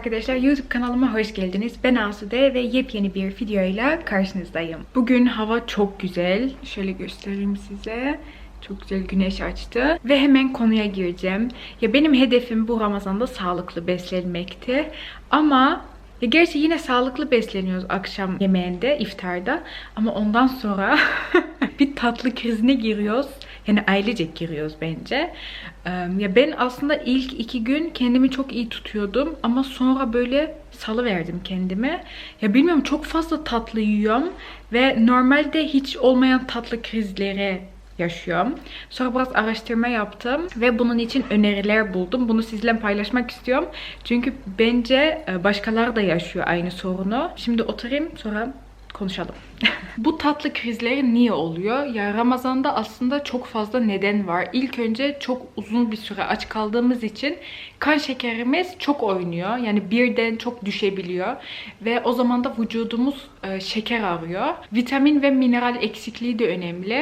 arkadaşlar YouTube kanalıma hoş geldiniz. Ben Asude ve yepyeni bir videoyla karşınızdayım. Bugün hava çok güzel. Şöyle göstereyim size. Çok güzel güneş açtı. Ve hemen konuya gireceğim. Ya benim hedefim bu Ramazan'da sağlıklı beslenmekti. Ama ya gerçi yine sağlıklı besleniyoruz akşam yemeğinde, iftarda. Ama ondan sonra bir tatlı krizine giriyoruz. Yani ailecek giriyoruz bence. Ya ben aslında ilk iki gün kendimi çok iyi tutuyordum. Ama sonra böyle salıverdim kendime. Ya bilmiyorum çok fazla tatlı yiyorum. Ve normalde hiç olmayan tatlı krizleri yaşıyorum. Sonra biraz araştırma yaptım ve bunun için öneriler buldum. Bunu sizinle paylaşmak istiyorum. Çünkü bence başkaları da yaşıyor aynı sorunu. Şimdi oturayım sonra konuşalım. Bu tatlı krizleri niye oluyor? Ya Ramazan'da aslında çok fazla neden var. İlk önce çok uzun bir süre aç kaldığımız için kan şekerimiz çok oynuyor. Yani birden çok düşebiliyor. Ve o zaman da vücudumuz e, şeker arıyor. Vitamin ve mineral eksikliği de önemli.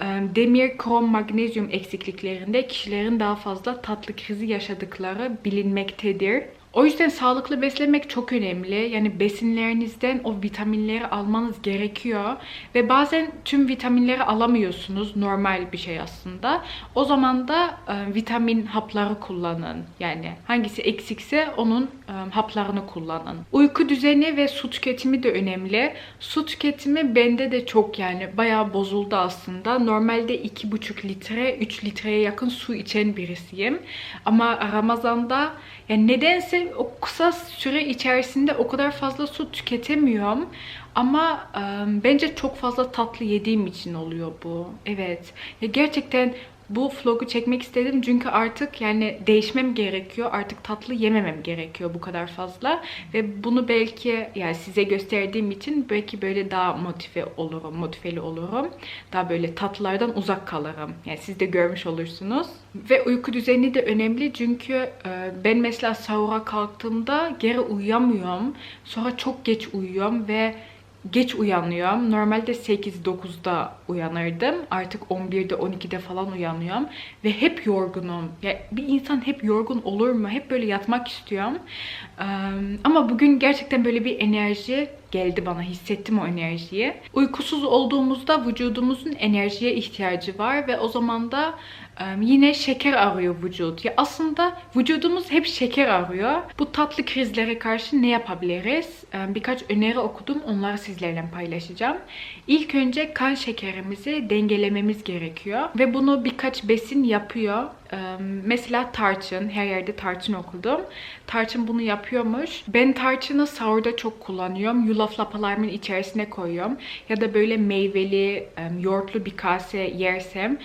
E, demir, krom, magnezyum eksikliklerinde kişilerin daha fazla tatlı krizi yaşadıkları bilinmektedir. O yüzden sağlıklı beslenmek çok önemli. Yani besinlerinizden o vitaminleri almanız gerekiyor. Ve bazen tüm vitaminleri alamıyorsunuz. Normal bir şey aslında. O zaman da e, vitamin hapları kullanın. Yani hangisi eksikse onun e, haplarını kullanın. Uyku düzeni ve su tüketimi de önemli. Su tüketimi bende de çok yani bayağı bozuldu aslında. Normalde 2,5 litre, 3 litreye yakın su içen birisiyim. Ama Ramazan'da yani nedense o kısa süre içerisinde o kadar fazla su tüketemiyorum. Ama e, bence çok fazla tatlı yediğim için oluyor bu. Evet. Ya gerçekten bu vlogu çekmek istedim çünkü artık yani değişmem gerekiyor. Artık tatlı yememem gerekiyor bu kadar fazla. Ve bunu belki yani size gösterdiğim için belki böyle daha motive olurum, motiveli olurum. Daha böyle tatlılardan uzak kalırım. Yani siz de görmüş olursunuz. Ve uyku düzeni de önemli çünkü e, ben mesela sahura kalktığımda geri uyuyamıyorum. Sonra çok geç uyuyorum ve geç uyanıyorum. Normalde 8-9'da uyanırdım. Artık 11'de 12'de falan uyanıyorum. Ve hep yorgunum. Ya bir insan hep yorgun olur mu? Hep böyle yatmak istiyorum. Ama bugün gerçekten böyle bir enerji geldi bana. Hissettim o enerjiyi. Uykusuz olduğumuzda vücudumuzun enerjiye ihtiyacı var ve o zaman da yine şeker arıyor vücut. Ya aslında vücudumuz hep şeker arıyor. Bu tatlı krizlere karşı ne yapabiliriz? Birkaç öneri okudum. Onları sizlerle paylaşacağım. İlk önce kan şekerimizi dengelememiz gerekiyor. Ve bunu birkaç besin yapıyor. Mesela tarçın. Her yerde tarçın okudum. Tarçın bunu yapıyormuş. Ben tarçını sahurda çok kullanıyorum. Yulaf lapalarımın içerisine koyuyorum. Ya da böyle meyveli, yoğurtlu bir kase yersem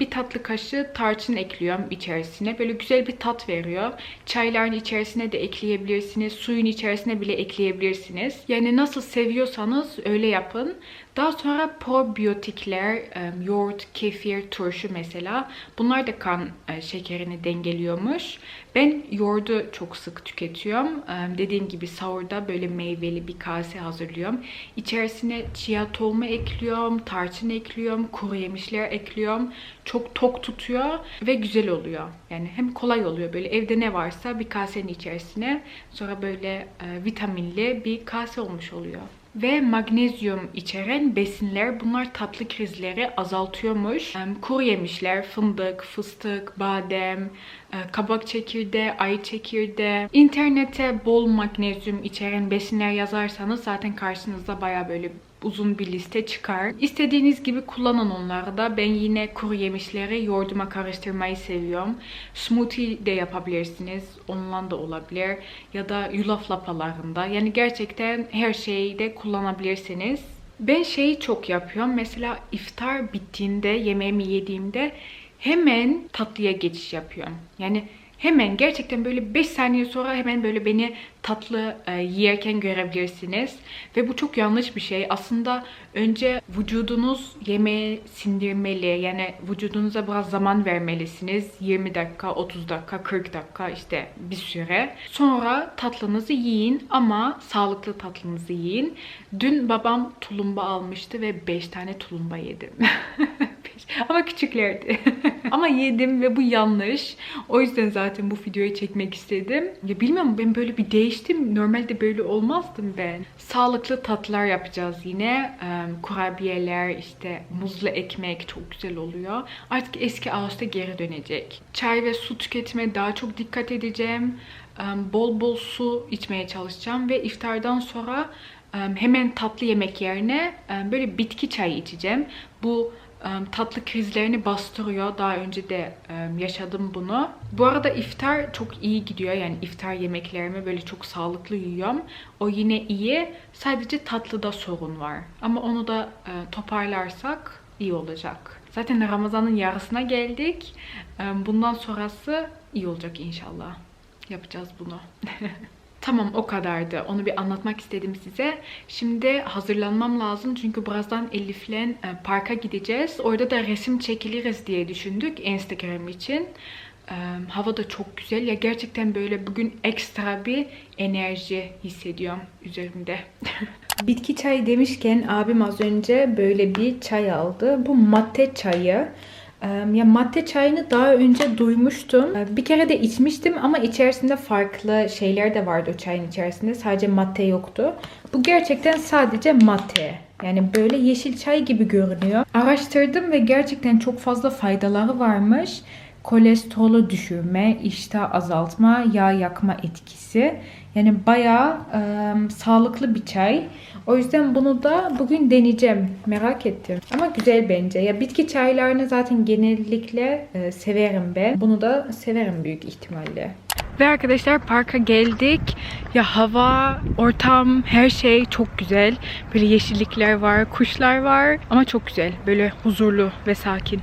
bir tatlı kaşığı tarçın ekliyorum içerisine. Böyle güzel bir tat veriyor. Çayların içerisine de ekleyebilirsiniz. Suyun içerisine bile ekleyebilirsiniz. Yani nasıl seviyorsanız öyle yapın. Daha sonra probiyotikler, yoğurt, kefir, turşu mesela bunlar da kan şekerini dengeliyormuş. Ben yoğurdu çok sık tüketiyorum. Dediğim gibi sahurda böyle meyveli bir kase hazırlıyorum. İçerisine chia tohumu ekliyorum, tarçın ekliyorum, kuru yemişler ekliyorum. Çok tok tutuyor ve güzel oluyor. Yani hem kolay oluyor böyle evde ne varsa bir kasenin içerisine sonra böyle vitaminli bir kase olmuş oluyor ve magnezyum içeren besinler bunlar tatlı krizleri azaltıyormuş. Kuru yemişler, fındık, fıstık, badem, kabak çekirdeği, ay çekirdeği. İnternete bol magnezyum içeren besinler yazarsanız zaten karşınızda baya böyle uzun bir liste çıkar. İstediğiniz gibi kullanın onları da. Ben yine kuru yemişleri yoğurduma karıştırmayı seviyorum. Smoothie de yapabilirsiniz. Onunla da olabilir. Ya da yulaf lapalarında. Yani gerçekten her şeyi de kullanabilirsiniz. Ben şeyi çok yapıyorum. Mesela iftar bittiğinde, yemeğimi yediğimde hemen tatlıya geçiş yapıyorum. Yani hemen gerçekten böyle 5 saniye sonra hemen böyle beni tatlı e, yiyerken görebilirsiniz. Ve bu çok yanlış bir şey. Aslında önce vücudunuz yemeği sindirmeli. Yani vücudunuza biraz zaman vermelisiniz. 20 dakika, 30 dakika, 40 dakika işte bir süre. Sonra tatlınızı yiyin ama sağlıklı tatlınızı yiyin. Dün babam tulumba almıştı ve 5 tane tulumba yedim. Ama küçüklerdi. Ama yedim ve bu yanlış. O yüzden zaten bu videoyu çekmek istedim. Ya bilmiyorum ben böyle bir değiştim. Normalde böyle olmazdım ben. Sağlıklı tatlılar yapacağız yine. Kurabiyeler, işte muzlu ekmek çok güzel oluyor. Artık eski Ağustos'a geri dönecek. Çay ve su tüketime daha çok dikkat edeceğim. Bol bol su içmeye çalışacağım ve iftardan sonra hemen tatlı yemek yerine böyle bitki çayı içeceğim. Bu tatlı krizlerini bastırıyor. Daha önce de yaşadım bunu. Bu arada iftar çok iyi gidiyor. Yani iftar yemeklerimi böyle çok sağlıklı yiyorum. O yine iyi. Sadece tatlıda sorun var. Ama onu da toparlarsak iyi olacak. Zaten Ramazan'ın yarısına geldik. Bundan sonrası iyi olacak inşallah. Yapacağız bunu. Tamam o kadardı. Onu bir anlatmak istedim size. Şimdi hazırlanmam lazım çünkü birazdan Elif'le e, parka gideceğiz. Orada da resim çekiliriz diye düşündük Instagram için. E, hava da çok güzel. Ya gerçekten böyle bugün ekstra bir enerji hissediyorum üzerimde. Bitki çayı demişken abim az önce böyle bir çay aldı. Bu matte çayı. Ya matte çayını daha önce duymuştum. Bir kere de içmiştim ama içerisinde farklı şeyler de vardı o çayın içerisinde. Sadece matte yoktu. Bu gerçekten sadece matte. Yani böyle yeşil çay gibi görünüyor. Araştırdım ve gerçekten çok fazla faydaları varmış. Kolesterolü düşürme, iştah azaltma, yağ yakma etkisi. Yani bayağı e, sağlıklı bir çay. O yüzden bunu da bugün deneyeceğim. Merak ettim. Ama güzel bence. Ya bitki çaylarını zaten genellikle e, severim ben. Bunu da severim büyük ihtimalle. Ve arkadaşlar parka geldik. Ya hava, ortam, her şey çok güzel. Böyle yeşillikler var, kuşlar var. Ama çok güzel. Böyle huzurlu ve sakin.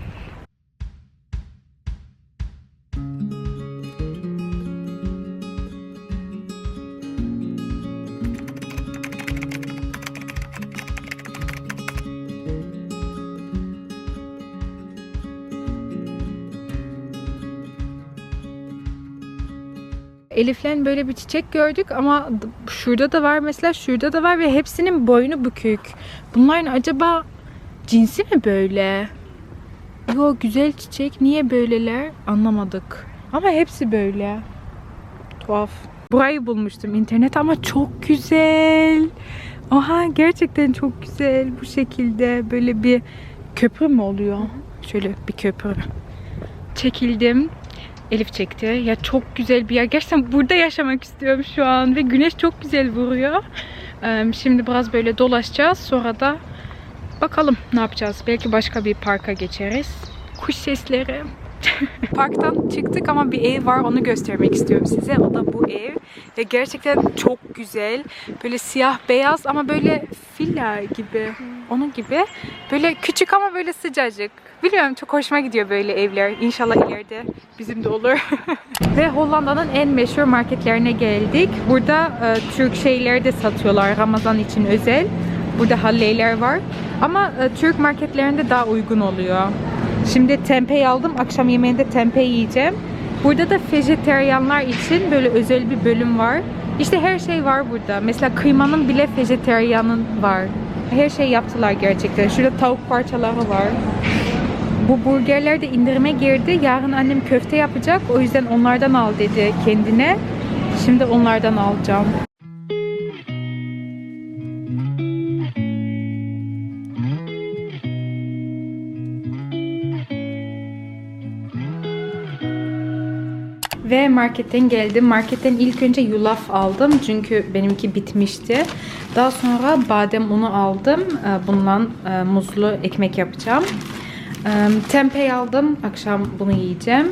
Elif'len böyle bir çiçek gördük ama şurada da var mesela şurada da var ve hepsinin boynu bükük. Bunların acaba cinsi mi böyle? Yo güzel çiçek niye böyleler anlamadık. Ama hepsi böyle. Tuhaf. Burayı bulmuştum internet ama çok güzel. Oha gerçekten çok güzel bu şekilde böyle bir köprü mü oluyor? Şöyle bir köprü. Çekildim. Elif çekti. Ya çok güzel bir yer. Gerçekten burada yaşamak istiyorum şu an. Ve güneş çok güzel vuruyor. Şimdi biraz böyle dolaşacağız. Sonra da bakalım ne yapacağız. Belki başka bir parka geçeriz. Kuş sesleri. Parktan çıktık ama bir ev var onu göstermek istiyorum size. O da bu ev. Ve gerçekten çok güzel. Böyle siyah beyaz ama böyle villa gibi. Onun gibi. Böyle küçük ama böyle sıcacık. Biliyorum çok hoşuma gidiyor böyle evler. İnşallah ileride bizim de olur. Ve Hollanda'nın en meşhur marketlerine geldik. Burada e, Türk şeyleri de satıyorlar Ramazan için özel. Burada halleyler var. Ama e, Türk marketlerinde daha uygun oluyor. Şimdi tempeh aldım. Akşam yemeğinde tempeh yiyeceğim. Burada da vejeteryanlar için böyle özel bir bölüm var. İşte her şey var burada. Mesela kıymanın bile vejeteryanın var. Her şey yaptılar gerçekten. Şurada tavuk parçaları var. Bu burgerler de indirime girdi. Yarın annem köfte yapacak. O yüzden onlardan al dedi kendine. Şimdi onlardan alacağım. Ve marketten geldim. Marketten ilk önce yulaf aldım. Çünkü benimki bitmişti. Daha sonra badem unu aldım. Ee, Bundan e, muzlu ekmek yapacağım. Ee, Tempeh aldım. Akşam bunu yiyeceğim.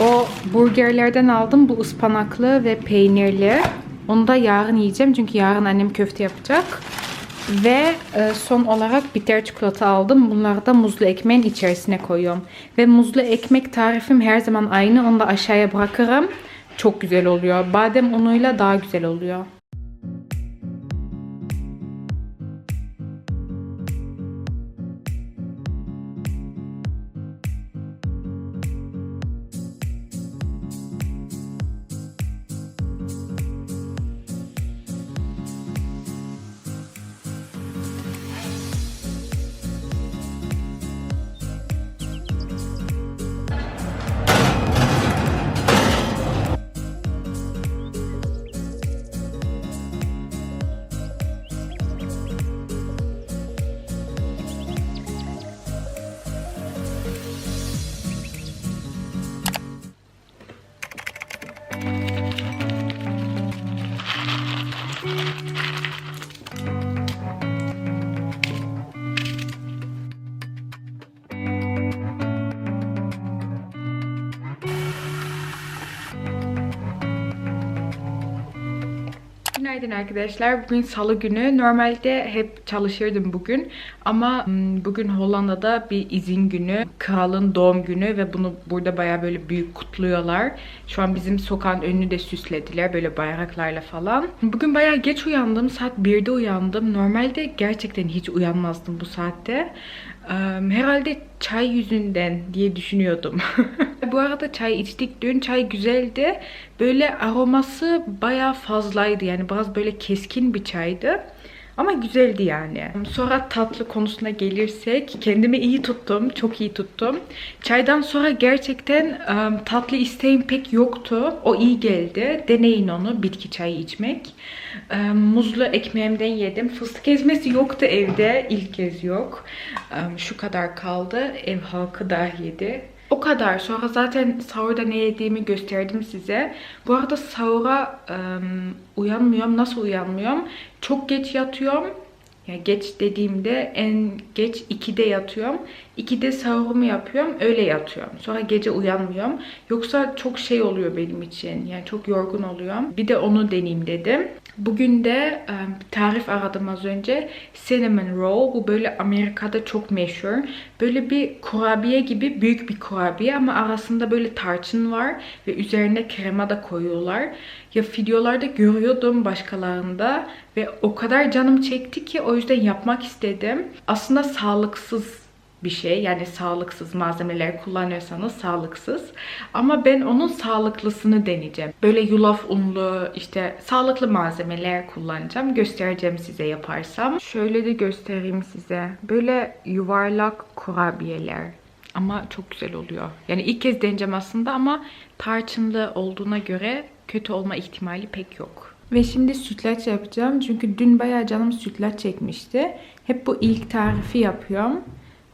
O burgerlerden aldım. Bu ıspanaklı ve peynirli. Onu da yarın yiyeceğim. Çünkü yarın annem köfte yapacak. Ve e, son olarak bitter çikolata aldım. Bunları da muzlu ekmeğin içerisine koyuyorum. Ve muzlu ekmek tarifim her zaman aynı. Onu da aşağıya bırakırım. Çok güzel oluyor. Badem unuyla daha güzel oluyor. Günaydın arkadaşlar. Bugün salı günü. Normalde hep çalışırdım bugün. Ama bugün Hollanda'da bir izin günü. Kralın doğum günü ve bunu burada baya böyle büyük kutluyorlar. Şu an bizim sokağın önünü de süslediler böyle bayraklarla falan. Bugün baya geç uyandım. Saat 1'de uyandım. Normalde gerçekten hiç uyanmazdım bu saatte. Herhalde çay yüzünden diye düşünüyordum. Bu arada çay içtik dün. Çay güzeldi. Böyle aroması bayağı fazlaydı. Yani biraz böyle keskin bir çaydı. Ama güzeldi yani. Sonra tatlı konusuna gelirsek kendimi iyi tuttum. Çok iyi tuttum. Çaydan sonra gerçekten em, tatlı isteğim pek yoktu. O iyi geldi. Deneyin onu bitki çayı içmek. Muzlu ekmeğimden yedim. Fıstık ezmesi yoktu evde. İlk kez yok. Şu kadar kaldı. Ev halkı da yedi. O kadar. Sonra zaten sahurda ne yediğimi gösterdim size. Bu arada sahura em, uyanmıyorum. Nasıl uyanmıyorum? Çok geç yatıyorum. Ya geç dediğimde en geç 2'de yatıyorum. 2'de sahurumu yapıyorum. Öyle yatıyorum. Sonra gece uyanmıyorum. Yoksa çok şey oluyor benim için. Yani çok yorgun oluyorum. Bir de onu deneyeyim dedim. Bugün de tarif aradım az önce. Cinnamon roll. Bu böyle Amerika'da çok meşhur. Böyle bir kurabiye gibi büyük bir kurabiye ama arasında böyle tarçın var ve üzerine krema da koyuyorlar. Ya videolarda görüyordum başkalarında ve o kadar canım çekti ki o yüzden yapmak istedim. Aslında sağlıksız bir şey. Yani sağlıksız malzemeler kullanıyorsanız sağlıksız. Ama ben onun sağlıklısını deneyeceğim. Böyle yulaf unlu işte sağlıklı malzemeler kullanacağım. Göstereceğim size yaparsam. Şöyle de göstereyim size. Böyle yuvarlak kurabiyeler. Ama çok güzel oluyor. Yani ilk kez deneyeceğim aslında ama tarçınlı olduğuna göre kötü olma ihtimali pek yok. Ve şimdi sütlaç yapacağım. Çünkü dün bayağı canım sütlaç çekmişti. Hep bu ilk tarifi yapıyorum.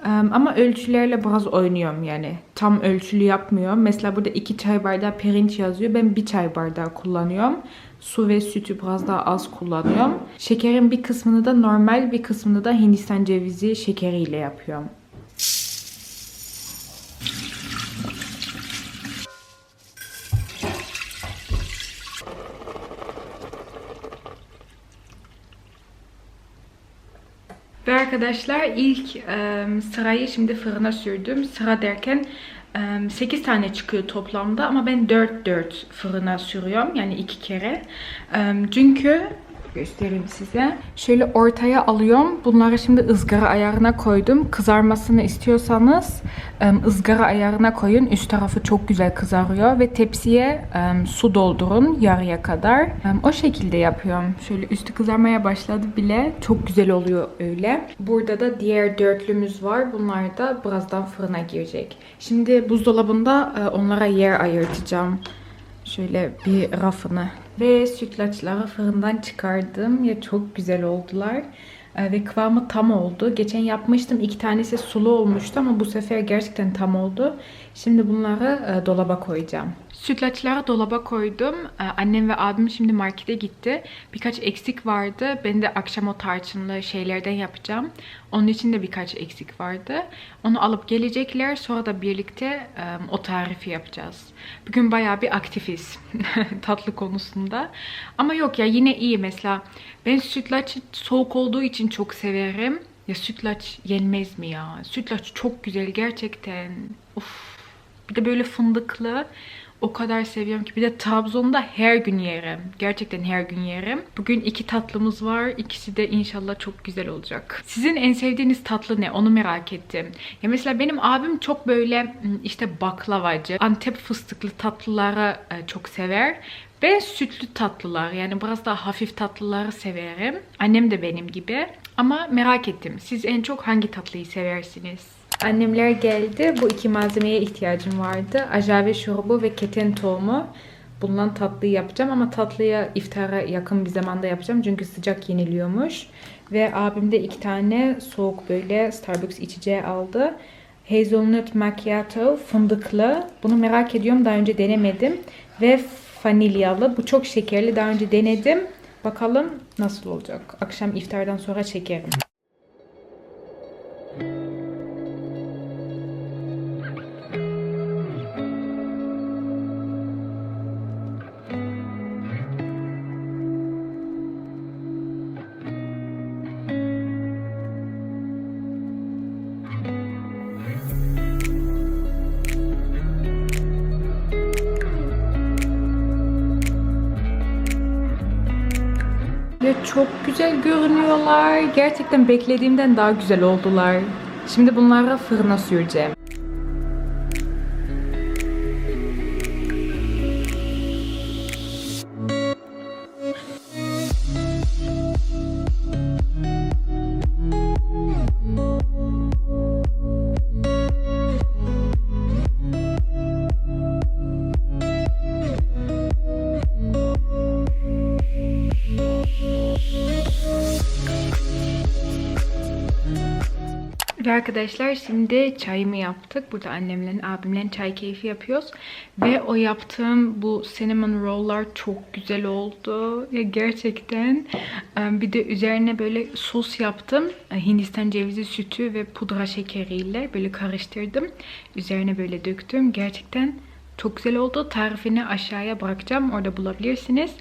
Ama ölçülerle biraz oynuyorum yani. Tam ölçülü yapmıyorum. Mesela burada iki çay bardağı pirinç yazıyor. Ben bir çay bardağı kullanıyorum. Su ve sütü biraz daha az kullanıyorum. Şekerin bir kısmını da normal bir kısmını da Hindistan cevizi şekeriyle yapıyorum. Ve arkadaşlar ilk sırayı şimdi fırına sürdüm. Sıra derken e, 8 tane çıkıyor toplamda ama ben 4-4 fırına sürüyorum. Yani iki kere. Çünkü göstereyim size. Şöyle ortaya alıyorum. Bunları şimdi ızgara ayarına koydum. Kızarmasını istiyorsanız ızgara ayarına koyun. Üst tarafı çok güzel kızarıyor ve tepsiye su doldurun yarıya kadar. O şekilde yapıyorum. Şöyle üstü kızarmaya başladı bile. Çok güzel oluyor öyle. Burada da diğer dörtlümüz var. Bunlar da birazdan fırına girecek. Şimdi buzdolabında e, onlara yer ayırtacağım. Şöyle bir rafını. Ve sütlaçları fırından çıkardım. Ya çok güzel oldular. Ee, Ve kıvamı tam oldu. Geçen yapmıştım. iki tanesi sulu olmuştu ama bu sefer gerçekten tam oldu. Şimdi bunları e, dolaba koyacağım. Sütlaçları dolaba koydum. Ee, Annem ve abim şimdi markete gitti. Birkaç eksik vardı. Ben de akşam o tarçınlı şeylerden yapacağım. Onun için de birkaç eksik vardı. Onu alıp gelecekler. Sonra da birlikte o tarifi yapacağız. Bugün bayağı bir aktifiz tatlı konusunda. Ama yok ya yine iyi mesela. Ben sütlaç soğuk olduğu için çok severim. Ya sütlaç yenmez mi ya? Sütlaç çok güzel gerçekten. Of. Bir de böyle fındıklı. O kadar seviyorum ki. Bir de Trabzon'da her gün yerim. Gerçekten her gün yerim. Bugün iki tatlımız var. İkisi de inşallah çok güzel olacak. Sizin en sevdiğiniz tatlı ne? Onu merak ettim. Ya mesela benim abim çok böyle işte baklavacı, Antep fıstıklı tatlıları e, çok sever. Ben sütlü tatlılar yani biraz daha hafif tatlıları severim. Annem de benim gibi. Ama merak ettim. Siz en çok hangi tatlıyı seversiniz? Annemler geldi. Bu iki malzemeye ihtiyacım vardı. Ajave şurubu ve keten tohumu. Bundan tatlıyı yapacağım ama tatlıyı iftara yakın bir zamanda yapacağım. Çünkü sıcak yeniliyormuş. Ve abim de iki tane soğuk böyle Starbucks içeceği aldı. Hazelnut macchiato fındıklı. Bunu merak ediyorum. Daha önce denemedim. Ve vanilyalı. Bu çok şekerli. Daha önce denedim. Bakalım nasıl olacak. Akşam iftardan sonra çekerim. Ve çok güzel görünüyorlar. Gerçekten beklediğimden daha güzel oldular. Şimdi bunları fırına süreceğim. Arkadaşlar şimdi çayımı yaptık. Burada annemle abimle çay keyfi yapıyoruz. Ve o yaptığım bu cinnamon roll'lar çok güzel oldu. Ya gerçekten. Ee, Bir de üzerine böyle sos yaptım. Ee, Hindistan cevizi sütü ve pudra şekeriyle böyle karıştırdım. Üzerine böyle döktüm. Gerçekten çok güzel oldu. Tarifini aşağıya bırakacağım. Orada bulabilirsiniz.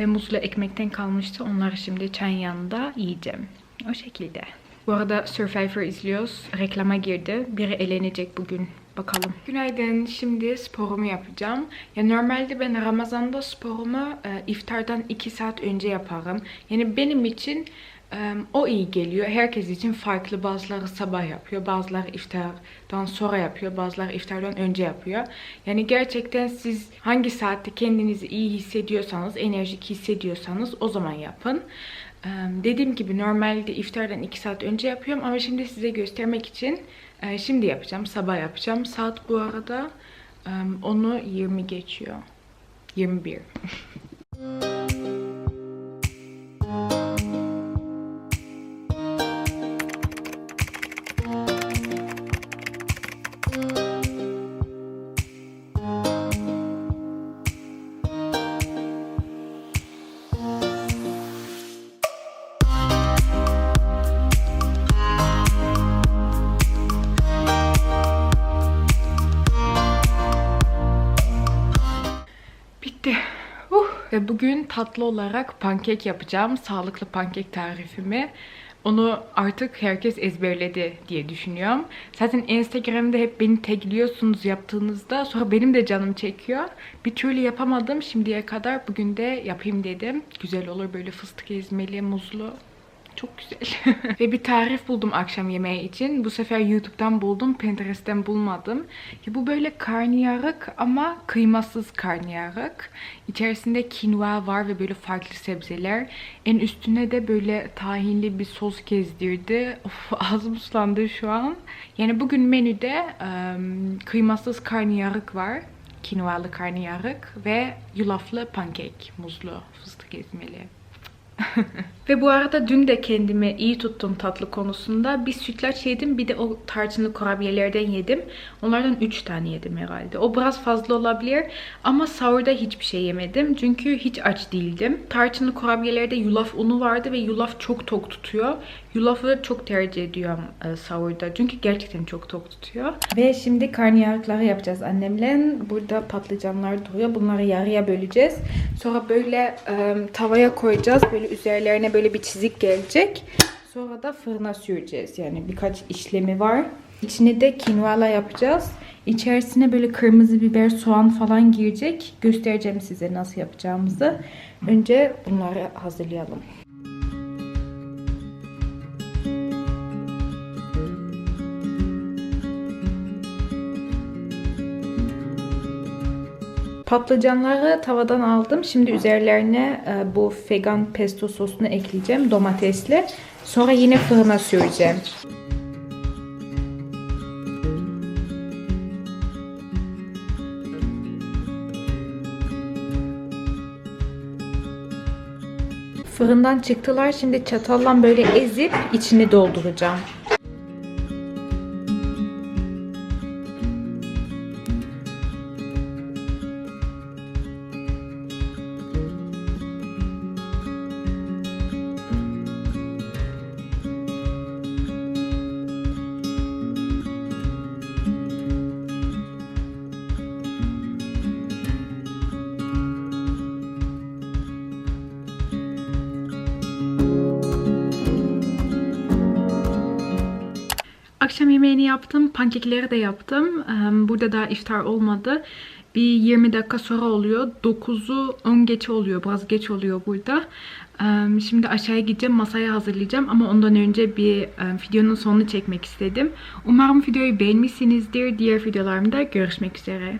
Ve muzlu ekmekten kalmıştı. Onları şimdi çayın yanında yiyeceğim. O şekilde. Bu arada Survivor izliyoruz. Reklama girdi. Biri elenecek bugün. Bakalım. Günaydın. Şimdi sporumu yapacağım. Ya normalde ben Ramazan'da sporumu e, iftardan 2 saat önce yaparım. Yani benim için e, o iyi geliyor. Herkes için farklı. Bazıları sabah yapıyor. Bazıları iftardan sonra yapıyor. Bazıları iftardan önce yapıyor. Yani gerçekten siz hangi saatte kendinizi iyi hissediyorsanız, enerjik hissediyorsanız o zaman yapın. Dediğim gibi normalde iftardan 2 saat önce yapıyorum ama şimdi size göstermek için e, şimdi yapacağım. Sabah yapacağım. Saat bu arada onu 20 geçiyor. 21. bugün tatlı olarak pankek yapacağım. Sağlıklı pankek tarifimi. Onu artık herkes ezberledi diye düşünüyorum. Zaten Instagram'da hep beni tagliyorsunuz yaptığınızda. Sonra benim de canım çekiyor. Bir türlü yapamadım şimdiye kadar. Bugün de yapayım dedim. Güzel olur böyle fıstık ezmeli, muzlu. Çok güzel. Ve bir tarif buldum akşam yemeği için. Bu sefer YouTube'dan buldum. Pinterest'ten bulmadım. Ya bu böyle karnıyarık ama kıymasız karnıyarık. İçerisinde kinva var ve böyle farklı sebzeler. En üstüne de böyle tahinli bir sos gezdirdi. Of ağzım sulandı şu an. Yani bugün menüde em, kıymasız karnıyarık var. Kinvalı karnıyarık ve yulaflı pankek, muzlu, fıstık ezmeli. Ve bu arada dün de kendimi iyi tuttum tatlı konusunda. Bir sütlaç yedim bir de o tarçınlı kurabiyelerden yedim. Onlardan 3 tane yedim herhalde. O biraz fazla olabilir ama sahurda hiçbir şey yemedim. Çünkü hiç aç değildim. Tarçınlı kurabiyelerde yulaf unu vardı ve yulaf çok tok tutuyor. Yulafı çok tercih ediyorum e, sahurda. Çünkü gerçekten çok tok tutuyor. Ve şimdi karnıyarıkları yapacağız annemle. Burada patlıcanlar duruyor. Bunları yarıya böleceğiz. Sonra böyle e, tavaya koyacağız. Böyle üzerlerine böyle bir çizik gelecek. Sonra da fırına süreceğiz. Yani birkaç işlemi var. İçine de kinvala yapacağız. İçerisine böyle kırmızı biber, soğan falan girecek. Göstereceğim size nasıl yapacağımızı. Önce bunları hazırlayalım. Patlıcanları tavadan aldım. Şimdi üzerlerine e, bu vegan pesto sosunu ekleyeceğim domatesli. Sonra yine fırına süreceğim. Fırından çıktılar. Şimdi çatalla böyle ezip içini dolduracağım. Yemeğini yaptım. Pankekleri de yaptım. Eee, Burada daha iftar olmadı. bir 20 dakika sonra oluyor. 9'u 10 geçe oluyor. Biraz geç oluyor burada. Em, Şimdi aşağıya gideceğim. Masayı hazırlayacağım. Ama ondan önce bir em, videonun sonunu çekmek istedim. Umarım videoyu beğenmişsinizdir. Diğer videolarımda görüşmek üzere.